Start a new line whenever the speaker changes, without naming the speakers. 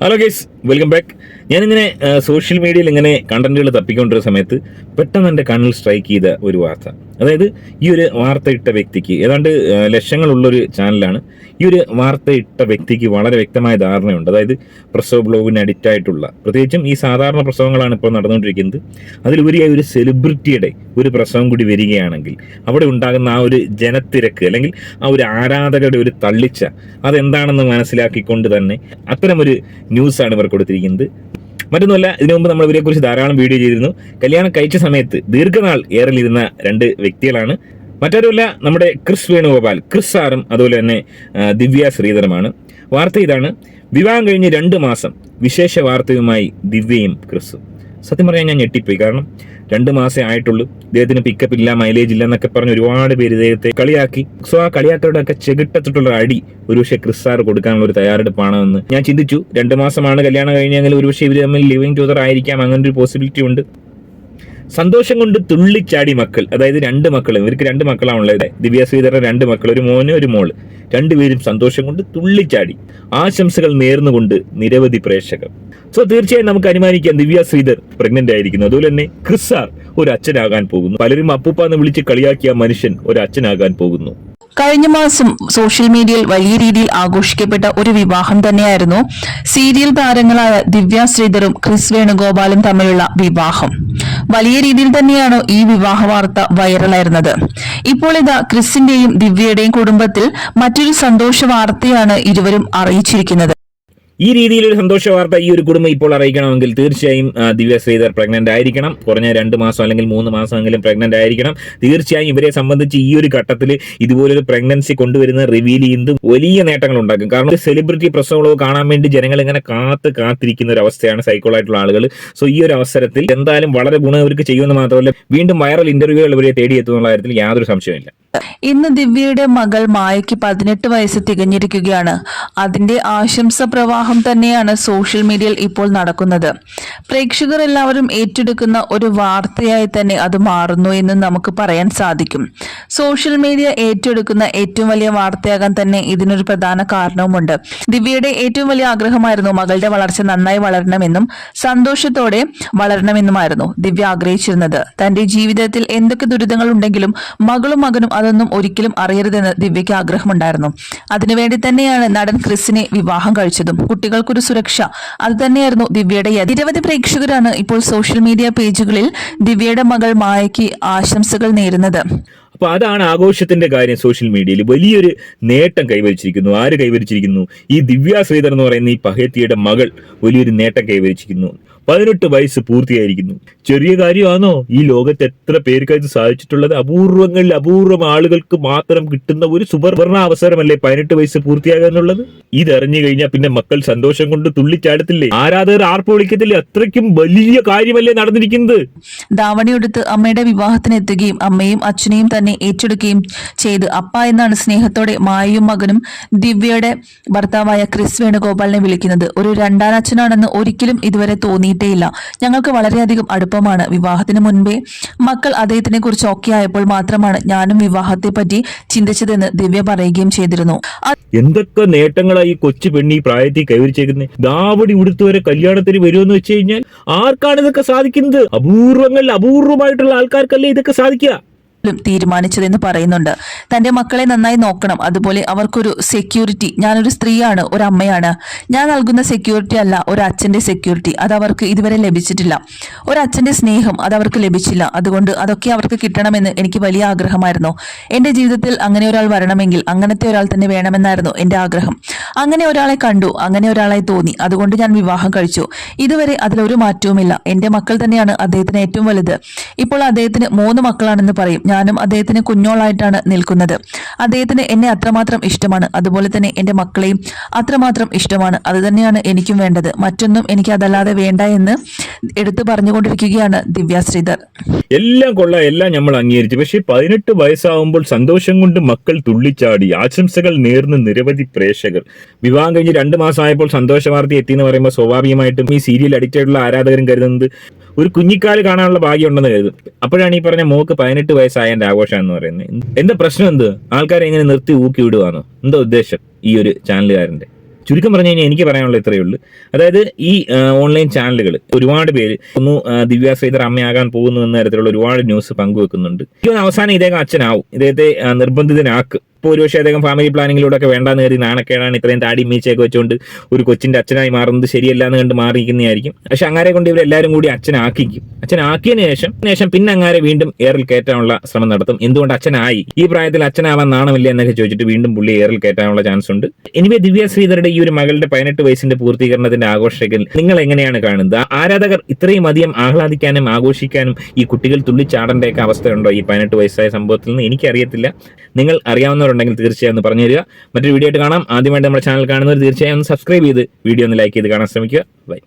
Hello guys welcome back ഞാനിങ്ങനെ social മീഡിയയിൽ ഇങ്ങനെ കണ്ടന്റുകൾ തപ്പിക്കൊണ്ടിരുന്ന സമയത്ത് പെട്ടെന്ന് എന്റെ കണ്ണിൽ സ്ട്രൈക്ക് ചെയ്ത ഒരു വാർത്ത. അതായത് ഈ ഒരു വാർത്ത ഇട്ട വ്യക്തിക്ക് ഏതാണ്ട് ലക്ഷങ്ങളുള്ളൊരു ചാനലാണ് ഈ ഒരു വാർത്ത ഇട്ട വ്യക്തിക്ക് വളരെ വ്യക്തമായ ധാരണയുണ്ട്. അതായത് പ്രസവ ബ്ലോഗിന് അഡിക്റ്റ് ആയിട്ടുള്ള പ്രത്യേകിച്ചും ഈ സാധാരണ പ്രസവങ്ങളാണ് ഇപ്പോൾ നടന്നുകൊണ്ടിരിക്കുന്നത്. അതിലുപരിയായി ഒരു സെലിബ്രിറ്റിയുടെ ഒരു പ്രസവം കൂടി വരികയാണെങ്കിൽ അവിടെ ഉണ്ടാകുന്ന ആ ഒരു ജനത്തിരക്ക് അല്ലെങ്കിൽ ആ ഒരു ആരാധകരുടെ ഒരു തള്ളിച്ച അതെന്താണെന്ന് മനസ്സിലാക്കിക്കൊണ്ട് തന്നെ അത്തരമൊരു ന്യൂസാണ് ഇവർ കൊടുത്തിരിക്കുന്നത്. മറ്റൊന്നുമല്ല ഇതിനു മുമ്പ് നമ്മൾ ഇവരെക്കുറിച്ച് ധാരാളം വീഡിയോ ചെയ്തിരുന്നു. കല്യാണം കഴിച്ച സമയത്ത് ദീർഘനാൾ ഏറിലിരുന്ന രണ്ട് വ്യക്തികളാണ്. മറ്റാരുമല്ല നമ്മുടെ ക്രിസ് വേണുഗോപാൽ ക്രിസ് സാറും അതുപോലെ തന്നെ ദിവ്യ ശ്രീധരമാണ് വാർത്ത ഇതാണ് വിവാഹം കഴിഞ്ഞ് രണ്ട് മാസം വിശേഷ വാർത്തയുമായി ദിവ്യയും ക്രിസും സത്യം പറയാൻ ഞാൻ ഞെട്ടിപ്പോയി. കാരണം രണ്ട് മാസേ ആയിട്ടുള്ളൂ ഇദ്ദേഹത്തിന് പിക്കപ്പ് ഇല്ല മൈലേജ് ഇല്ല എന്നൊക്കെ പറഞ്ഞ് ഒരുപാട് പേര് ഇദ്ദേഹത്തെ കളിയാക്കി. സോ ആ കളിയാക്കരുടെ ഒക്കെ ചെകിട്ടത്തിട്ടുള്ള അടി ഒരുപക്ഷെ ക്രിസ്സാർ കൊടുക്കാനുള്ള ഒരു തയ്യാറെടുപ്പാണ് എന്ന് ഞാൻ ചിന്തിച്ചു. രണ്ട് മാസമാണ് കല്യാണം കഴിഞ്ഞെങ്കിൽ ഒരുപക്ഷെ ഇവർ തമ്മിൽ ലിവിങ് ടുഗദർ ആയിരിക്കാം അങ്ങനെ ഒരു പോസിബിലിറ്റി ഉണ്ട്. സന്തോഷം കൊണ്ട് തുള്ളിച്ചാടി മക്കൾ അതായത് രണ്ട് മക്കൾ ഇവർക്ക് രണ്ട് മക്കളാണുള്ളത്. ദിവ്യ ശ്രീധരൻ രണ്ട് മക്കൾ ഒരു മോന് ഒരു മോൾ. രണ്ടുപേരും സന്തോഷം കൊണ്ട് തുള്ളിച്ചാടി. ആശംസകൾ നേർന്നുകൊണ്ട് നിരവധി പ്രേക്ഷകർ. സോ തീർച്ചയായും നമുക്ക് അനുമാനിക്കാം ദിവ്യ ശ്രീധർ പ്രഗ്നന്റ് ആയിരിക്കുന്നു. അതുപോലെ തന്നെ ക്രിസാർ ഒരു അച്ഛനാകാൻ പോകുന്നു. പലരും അപ്പൂപ്പ എന്ന് വിളിച്ച് കളിയാക്കിയ മനുഷ്യൻ ഒരു അച്ഛനാകാൻ പോകുന്നു.
കഴിഞ്ഞ മാസം സോഷ്യൽ മീഡിയയിൽ വലിയ രീതിയിൽ ആഘോഷിക്കപ്പെട്ട ഒരു വിവാഹം തന്നെയായിരുന്നു സീരിയൽ താരങ്ങളായ ദിവ്യ ശ്രീധറും ക്രിസ് വേണുഗോപാലും തമ്മിലുള്ള വിവാഹം. വലിയ രീതിയിൽ തന്നെയാണ് ഈ വിവാഹ വാർത്ത വൈറലായിരുന്നത്. ഇപ്പോൾ ഇതാ ക്രിസിന്റെയും ദിവ്യയുടെയും കുടുംബത്തിൽ മറ്റൊരു സന്തോഷ വാർത്തയാണ് ഇരുവരും അറിയിച്ചിരിക്കുന്നത്.
ഈ രീതിയിൽ ഒരു സന്തോഷ വാർത്ത ഈ ഒരു കുടുംബം ഇപ്പോൾ അറിയിക്കണമെങ്കിൽ തീർച്ചയായും ദിവ്യ ശ്രീധർ പ്രഗ്നന്റ് ആയിരിക്കണം. കുറഞ്ഞ രണ്ട് മാസം അല്ലെങ്കിൽ മൂന്ന് മാസമെങ്കിലും പ്രഗ്നന്റ് ആയിരിക്കണം. തീർച്ചയായും ഇവരെ സംബന്ധിച്ച് ഈ ഒരു ഘട്ടത്തിൽ ഇതുപോലൊരു പ്രഗ്നൻസി കൊണ്ടുവരുന്ന റിവീൽ ചെയ്യുന്നത് വലിയ നേട്ടങ്ങൾ ഉണ്ടാക്കും കാരണം സെലിബ്രിറ്റി പ്രസവങ്ങളോ കാണാൻ വേണ്ടി ജനങ്ങൾ ഇങ്ങനെ കാത്ത് കാത്തിരിക്കുന്ന ഒരു അവസ്ഥയാണ് സൈക്കോളായിട്ടുള്ള ആളുകൾ സോ ഈ ഒരു അവസരത്തിൽ എന്തായാലും വളരെ ഗുണം ഇവർക്ക് ചെയ്യുമെന്ന് മാത്രമല്ല വീണ്ടും വൈറൽ ഇന്റർവ്യൂകൾ ഇവരെ തേടിയെത്തുന്നുള്ള കാര്യത്തിൽ യാതൊരു സംശയമില്ല
ഇന്ന് ദിവ്യയുടെ മകൾ മായയ്ക്ക് പതിനെട്ട് വയസ്സ് തികഞ്ഞിരിക്കുകയാണ്. അതിന്റെ ആശംസ പ്രവാഹം തന്നെയാണ് സോഷ്യൽ മീഡിയയിൽ ഇപ്പോൾ നടക്കുന്നത്. പ്രേക്ഷകർ എല്ലാവരും ഏറ്റെടുക്കുന്ന ഒരു വാർത്തയായി തന്നെ അത് മാറുന്നു എന്ന് നമുക്ക് പറയാൻ സാധിക്കും. സോഷ്യൽ മീഡിയ ഏറ്റെടുക്കുന്ന ഏറ്റവും വലിയ വാർത്തയാകാൻ തന്നെ ഇതിനൊരു പ്രധാന കാരണവുമുണ്ട്. ദിവ്യയുടെ ഏറ്റവും വലിയ ആഗ്രഹമായിരുന്നു മകളുടെ വളർച്ച നന്നായി വളരണമെന്നും സന്തോഷത്തോടെ വളരണമെന്നുമായിരുന്നു ദിവ്യ ആഗ്രഹിച്ചിരുന്നത്. തന്റെ ജീവിതത്തിൽ എന്തൊക്കെ ദുരിതങ്ങൾ ഉണ്ടെങ്കിലും മകളും മകനും അതൊന്നും ഒരിക്കലും അറിയരുതെന്ന് ദിവ്യയ്ക്ക് ആഗ്രഹമുണ്ടായിരുന്നു. അതിനുവേണ്ടി തന്നെയാണ് നടൻ ക്രിസിനെ വിവാഹം കഴിച്ചതും. കുട്ടികൾക്കൊരു സുരക്ഷ. അത് തന്നെയായിരുന്നു ദിവ്യയുടെ നിരവധി പ്രേക്ഷകരാണ് ഇപ്പോൾ സോഷ്യൽ മീഡിയ പേജുകളിൽ ദിവ്യയുടെ മകൾ മായയ്ക്ക് ആശംസകൾ നേരുന്നത്.
അപ്പൊ അതാണ് ആഘോഷത്തിന്റെ കാര്യം സോഷ്യൽ മീഡിയയിൽ. വലിയൊരു നേട്ടം കൈവരിച്ചിരിക്കുന്നു. ആര് കൈവരിച്ചിരിക്കുന്നു? ഈ ദിവ്യ ശ്രീധർ എന്ന് പറയുന്ന ഈ പഹേത്തിയുടെ മകൾ വലിയൊരു നേട്ടം കൈവരിച്ചിരിക്കുന്നു. പതിനെട്ട് വയസ്സ് പൂർത്തിയായിരിക്കുന്നു. ചെറിയ കാര്യമാണോ? ഈ ലോകത്ത് എത്ര പേർക്ക് ഇത് സാധിച്ചിട്ടുള്ളത്? അപൂർവങ്ങളിൽ അപൂർവം ആളുകൾക്ക് മാത്രം കിട്ടുന്ന ഒരു സുവർണ അവസരമല്ലേ പതിനെട്ട് വയസ്സ് പൂർത്തിയാകുക എന്നുള്ളത്? ഇതറിഞ്ഞു കഴിഞ്ഞാൽ പിന്നെ മക്കൾ സന്തോഷം കൊണ്ട് തുള്ളിച്ചാടത്തില്ലേ? ആരാധകർ ആർപ്പ് വിളിക്കത്തില്ലേ? അത്രയ്ക്കും വലിയ കാര്യമല്ലേ നടന്നിരിക്കുന്നത്?
ധാവണിയെടുത്ത് അമ്മയുടെ വിവാഹത്തിന് എത്തുകയും അമ്മയും അച്ഛനെയും തന്നെ ഏറ്റെടുക്കുകയും ചെയ്ത് അപ്പ എന്നാണ് സ്നേഹത്തോടെ മായയും മകനും ദിവ്യയുടെ ഭർത്താവായ ക്രിസ് വേണുഗോപാലിനെ വിളിക്കുന്നത്. ഒരു രണ്ടാനച്ഛനാണെന്ന് ഒരിക്കലും ഇതുവരെ തോന്നിയിട്ടേയില്ല ഞങ്ങൾക്ക് വളരെയധികം അടുപ്പമാണ് വിവാഹത്തിന് മുൻപേ. മക്കൾ അദ്ദേഹത്തിനെ കുറിച്ച് ഒക്കെ ആയപ്പോൾ മാത്രമാണ് ഞാനും വിവാഹത്തെ പറ്റി ചിന്തിച്ചതെന്ന് ദിവ്യ പറയുകയും ചെയ്തിരുന്നു.
എന്തൊക്കെ നേട്ടങ്ങളായി കൊച്ചു പെണ്ണി പ്രായത്തിൽ കൈവരിച്ചേക്കുന്നത് ദാവടി ഉടുത്തുവരെ കല്യാണത്തിന് വരുമെന്ന് വെച്ച് കഴിഞ്ഞാൽ ആർക്കാണ് ഇതൊക്കെ സാധിക്കുന്നത്? അപൂർവങ്ങളിൽ അപൂർവമായിട്ടുള്ള ആൾക്കാർക്കല്ലേ ഇതൊക്കെ സാധിക്കുക?
തീരുമാനിച്ചതെന്ന് പറയുന്നുണ്ട്. തന്റെ മക്കളെ നന്നായി നോക്കണം. അതുപോലെ അവർക്കൊരു സെക്യൂരിറ്റി ഞാനൊരു സ്ത്രീയാണ് ഒരു അമ്മയാണ് ഞാൻ നൽകുന്ന സെക്യൂരിറ്റി അല്ല ഒരു അച്ഛന്റെ സെക്യൂരിറ്റി അത് അവർക്ക് ഇതുവരെ ലഭിച്ചിട്ടില്ല. ഒരു അച്ഛന്റെ സ്നേഹം അത് അവർക്ക് ലഭിച്ചില്ല. അതുകൊണ്ട് അതൊക്കെ അവർക്ക് കിട്ടണമെന്ന് എനിക്ക് വലിയ ആഗ്രഹമായിരുന്നു. എന്റെ ജീവിതത്തിൽ അങ്ങനെ ഒരാൾ വരണമെങ്കിൽ അങ്ങനത്തെ ഒരാൾ തന്നെ വേണമെന്നായിരുന്നു എന്റെ ആഗ്രഹം. അങ്ങനെ ഒരാളെ കണ്ടു അങ്ങനെ ഒരാളെ തോന്നി. അതുകൊണ്ട് ഞാൻ വിവാഹം കഴിച്ചു. ഇതുവരെ അതിലൊരു മാറ്റവുമില്ല. എന്റെ മക്കൾ തന്നെയാണ് അദ്ദേഹത്തിന് ഏറ്റവും വലുത്. ഇപ്പോൾ അദ്ദേഹത്തിന് മൂന്ന് മക്കളാണെന്ന് പറയും. ഞാനും അദ്ദേഹത്തിന് കുഞ്ഞോളായിട്ടാണ് നിൽക്കുന്നത്. അദ്ദേഹത്തിന് എന്നെ അത്രമാത്രം ഇഷ്ടമാണ്. അതുപോലെ തന്നെ എന്റെ മക്കളെയും അത്രമാത്രം ഇഷ്ടമാണ്. അത് തന്നെയാണ് എനിക്കും വേണ്ടത്. മറ്റൊന്നും എനിക്ക് അതല്ലാതെ വേണ്ട എന്ന് എടുത്തു പറഞ്ഞുകൊണ്ടിരിക്കുകയാണ് ദിവ്യ ശ്രീധർ.
എല്ലാം കൊള്ളാം. എല്ലാം നമ്മൾ അംഗീകരിച്ചു. പക്ഷെ പതിനെട്ട് വയസ്സാവുമ്പോൾ സന്തോഷം കൊണ്ട് മക്കൾ തുള്ളിച്ചാടി. ആശംസകൾ നേർന്ന് നിരവധി പ്രേക്ഷകർ. വിവാഹം കഴിഞ്ഞ് രണ്ട് മാസമായപ്പോൾ സന്തോഷവാർത്തി എത്തി എന്ന് പറയുമ്പോൾ സ്വാഭാവികമായിട്ടും ഈ സീരിയൽ അഡിക്റ്റ് ആരാധകരും കരുതുന്നത് ഒരു കുഞ്ഞിക്കാൽ കാണാനുള്ള ഭാഗ്യം ഉണ്ടെന്ന് കരുതും അപ്പോഴാണ് ഈ പറഞ്ഞ മോക്ക് പതിനെട്ട് വയസ്സായതിന്റെ ആഘോഷം എന്ന് പറയുന്നത്. എന്താ പ്രശ്നം എന്ത്? ആൾക്കാരെ ഇങ്ങനെ നിർത്തി ഊക്കി വിടുവാണോ എന്താ ഉദ്ദേശം ഈ ഒരു ചാനലുകാരന്റെ ചുരുക്കം പറഞ്ഞു കഴിഞ്ഞാൽ എനിക്ക് പറയാനുള്ള ഇത്രയേ ഉള്ളൂ. അതായത് ഈ ഓൺലൈൻ ചാനലുകൾ ഒരുപാട് പേര് ഒന്ന് ദിവ്യ ശ്രീധർ അമ്മയാകാൻ പോകുന്നു എന്ന തരത്തിലുള്ള ഒരുപാട് ന്യൂസ് പങ്കുവെക്കുന്നുണ്ട്. അവസാനം ഇദ്ദേഹം അച്ഛനാവും. ഇദ്ദേഹത്തെ നിർബന്ധിതനാക്കും. ഇപ്പോൾ ഒരുപക്ഷെ അദ്ദേഹം ഫാമിലി പ്ലാനിങ്ങിലൂടെ ഒക്കെ വേണ്ടാന്ന് കരുതി നാണക്കേടാണ് ഇത്രയും താടി മീച്ചയൊക്കെ വെച്ചുകൊണ്ട് ഒരു കൊച്ചിന്റെ അച്ഛനായി മാറുന്നത് ശരിയല്ല എന്ന് കണ്ട് മാറിയിരിക്കുന്നതായിരിക്കും. പക്ഷെ അങ്ങാരെ കൊണ്ട് ഇവരെല്ലാവരും കൂടി അച്ഛനാക്കിക്കും. അച്ഛനാക്കിയതിനു ശേഷം ശേഷം പിന്നെ അങ്ങാരെ വീണ്ടും എയറിൽ കയറ്റാനുള്ള ശ്രമം നടത്തും. എന്തുകൊണ്ട് അച്ഛനായി? ഈ പ്രായത്തിൽ അച്ഛനാവാൻ നാണമില്ല എന്നൊക്കെ ചോദിച്ചിട്ട് വീണ്ടും പുള്ളി എയറിൽ കയറ്റാനുള്ള ചാൻസ് ഉണ്ട്. എനിവേ ദിവ്യ ശ്രീധരുടെ ഈ ഒരു മകളുടെ പതിനെട്ട് വയസ്സിന്റെ പൂർത്തീകരണത്തിന്റെ ആഘോഷത്തിൽ നിങ്ങൾ എങ്ങനെയാണ് കാണുന്നത്? ആരാധകർ ഇത്രയും അധികം ആഹ്ലാദിക്കാനും ആഘോഷിക്കാനും ഈ കുട്ടികൾ തുള്ളിച്ചാടേണ്ടയൊക്കെ അവസ്ഥയുണ്ടോ ഈ പതിനെട്ട് വയസ്സായ സംഭവത്തിൽ നിന്ന്? എനിക്കറിയത്തില്ല. നിങ്ങൾ അറിയാവുന്നവരുണ്ടെങ്കിൽ തീർച്ചയായും ഒന്ന് പറഞ്ഞു തരിക മറ്റൊരു വീഡിയോ ആയിട്ട് കാണാം. ആദ്യമായിട്ട് നമ്മുടെ ചാനൽ കാണുന്നവർ തീർച്ചയായും ഒന്ന് സബ്സ്ക്രൈബ് ചെയ്ത് വീഡിയോ ഒന്ന് ലൈക്ക് ചെയ്ത് കാണാൻ ശ്രമിക്കുക. ബൈ